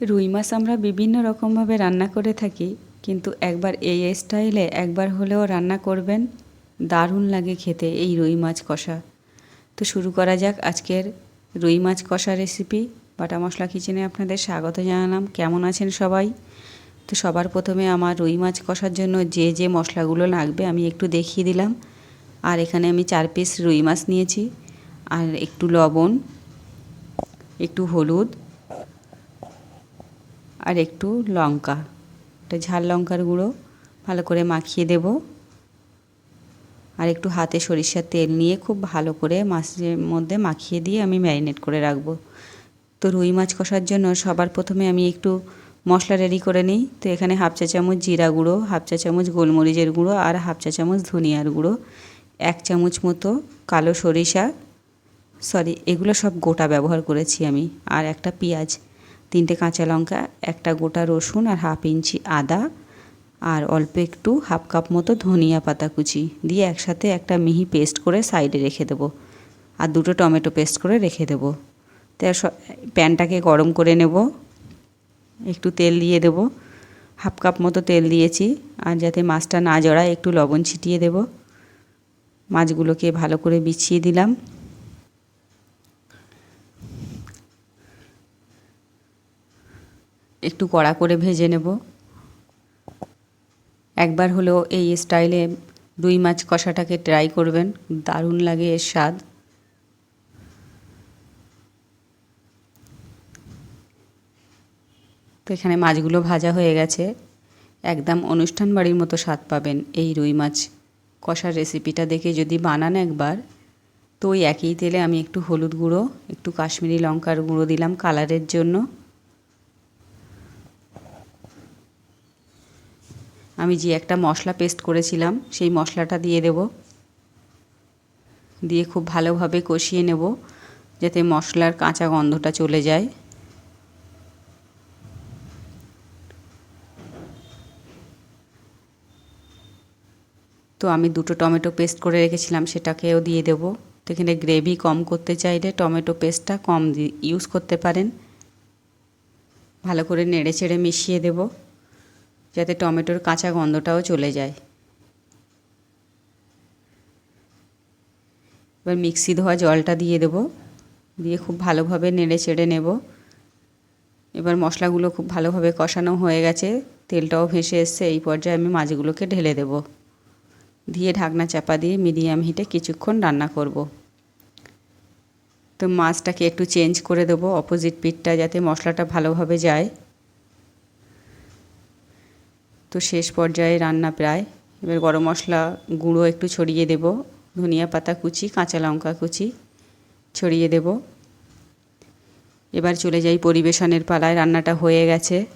রুই মাছ আমরা বিভিন্ন রকমভাবে রান্না করে থাকি, কিন্তু একবার এই স্টাইলে একবার হলেও রান্না করবেন, দারুণ লাগে খেতে এই রুই মাছ কষা। তো শুরু করা যাক আজকের রুই মাছ কষা রেসিপি। বাটা মশলা কিচেনে আপনাদের স্বাগত জানালাম, কেমন আছেন সবাই? তো সবার প্রথমে আমার রুই মাছ কষার জন্য যে যে মশলাগুলো লাগবে আমি একটু দেখিয়ে দিলাম। আর এখানে আমি চার পিস রুই মাছ নিয়েছি, আর একটু লবণ, একটু হলুদ আর একটু লঙ্কা। একটা ঝাল লঙ্কার গুঁড়ো ভালো করে মাখিয়ে দেব। আর একটু হাতে সরিষার তেল নিয়ে খুব ভালো করে মাছের মধ্যে মাখিয়ে দিয়ে আমি ম্যারিনেট করে রাখব। তো রুই মাছ কষার জন্য সবার প্রথমে আমি একটু মশলা রেডি করে নিই। তো এখানে হাফ চা চামচ জিরা গুঁড়ো, হাফ চা চামচ গোলমরিচের গুঁড়ো আর হাফ চা চামচ ধনিয়ার গুঁড়ো। এক চামচ মতো কালো সরিষা। সরি, এগুলো সব গোটা ব্যবহার করেছি আমি। আর একটা পেঁয়াজ। তিনটে কাঁচা লঙ্কা, একটা গোটা রসুন আর হাফ ইঞ্চি আদা আর অল্প একটু হাফ কাপ মতো ধনিয়া পাতা কুচি দিয়ে একসাথে একটা মিহি পেস্ট করে সাইডে রেখে দেবো আর দুটো টমেটো পেস্ট করে রেখে দেবো। তো প্যানটাকে গরম করে নেব। একটু তেল দিয়ে দেবো। হাফ কাপ মতো তেল দিয়েছি আর যাতে মাছটা না জড়ায় একটু লবণ ছিটিয়ে দেব। মাছগুলোকে ভালো করে বিছিয়ে দিলাম। একটু কড়া করে ভেজে নেব। একবার হলেও এই স্টাইলে রুই মাছ কষাটাকে ট্রাই করবেন, দারুণ লাগে এর স্বাদ। তো এখানে মাছগুলো ভাজা হয়ে গেছে। একদম অনুষ্ঠান বাড়ির মতো স্বাদ পাবেন এই রুই মাছ কষার রেসিপিটা দেখে যদি বানান একবার। তো ওই একই তেলে আমি একটু হলুদ গুঁড়ো, একটু কাশ্মীরি লঙ্কার গুঁড়ো দিলাম কালারের জন্য। আমি যে একটা মশলা পেস্ট করেছিলাম, সেই মশলাটা দিয়ে দেব। দিয়ে খুব ভালোভাবে কষিয়ে নেব, যাতে মশলার কাঁচা গন্ধটা চলে যায়। তো আমি দুটো টমেটো পেস্ট করে রেখেছিলাম, সেটাকেও দিয়ে দেব। তো এখানে গ্রেভি কম করতে চাইলে টমেটো পেস্টটা কম ইউজ করতে পারেন। ভালো করে নেড়ে চেড়ে মিশিয়ে দেব। যাতে টমেটোর কাঁচা গন্ধটাও চলে যায়। এবার মিক্সি ধোয়া জলটা দিয়ে দেব। দিয়ে খুব ভালোভাবে নেড়ে চেড়ে নেব। এবার মশলাগুলো খুব ভালোভাবে কষানো হয়ে গেছে, তেলটাও ভেসে এসছে, এই পর্যায়ে আমি মাছগুলোকে ঢেলে দেবো। দিয়ে ঢাকনা চাপা দিয়ে মিডিয়াম হিটে কিছুক্ষণ রান্না করব। তো মাছটাকে একটু চেঞ্জ করে দেবো, অপোজিট পিঠটা যাতে মশলাটা ভালোভাবে যায়। তো শেষ পর্যায়ে রান্না প্রায়। এবার গরম মশলা গুঁড়ো একটু ছড়িয়ে দেব। ধনিয়া পাতা কুচি, কাঁচা লঙ্কা কুচি ছড়িয়ে দেব। এবার চলে যাই পরিবেশনের পালায়, রান্নাটা হয়ে গেছে।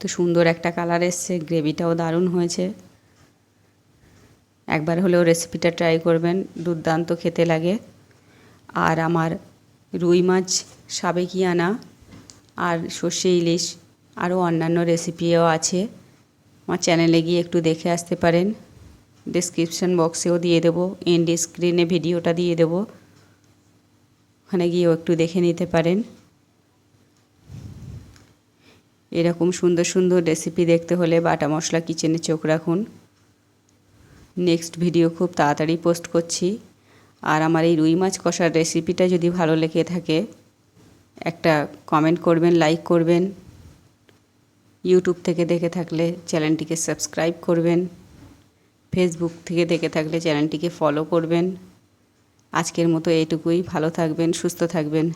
তো সুন্দর একটা কালার এসছে, গ্রেভিটাও দারুণ হয়েছে। একবার হলেও রেসিপিটা ট্রাই করবেন, দুর্দান্ত খেতে লাগে। আর আমার রুই মাছ সাবেকিয়ানা আর সর্ষে ইলিশ আরও অন্যান্য রেসিপিও আছে। আমার চ্যানেলে গিয়ে একটু দেখে আসতে পারেন। ডিসক্রিপশান বক্সেও দিয়ে দেবো। এন্ড স্ক্রিনে ভিডিওটা দিয়ে দেবো। ওখানে গিয়েও একটু দেখে নিতে পারেন। এরকম সুন্দর সুন্দর রেসিপি দেখতে হলে বাটা মশলা কিচেনে চোখ রাখুন। নেক্সট ভিডিও খুব তাড়াতাড়ি পোস্ট করছি। আর আমার এই রুই মাছ কষার রেসিপিটা যদি ভালো লেগে থাকে, একটা কমেন্ট করবেন লাইক করবেন। ইউটিউব থেকে দেখে থাকলে চ্যানেলটিকে সাবস্ক্রাইব করবেন। ফেসবুক থেকে দেখে থাকলে চ্যানেলটিকে ফলো করবেন। আজকের মতো এইটুকুই। ভালো থাকবেন, সুস্থ থাকবেন।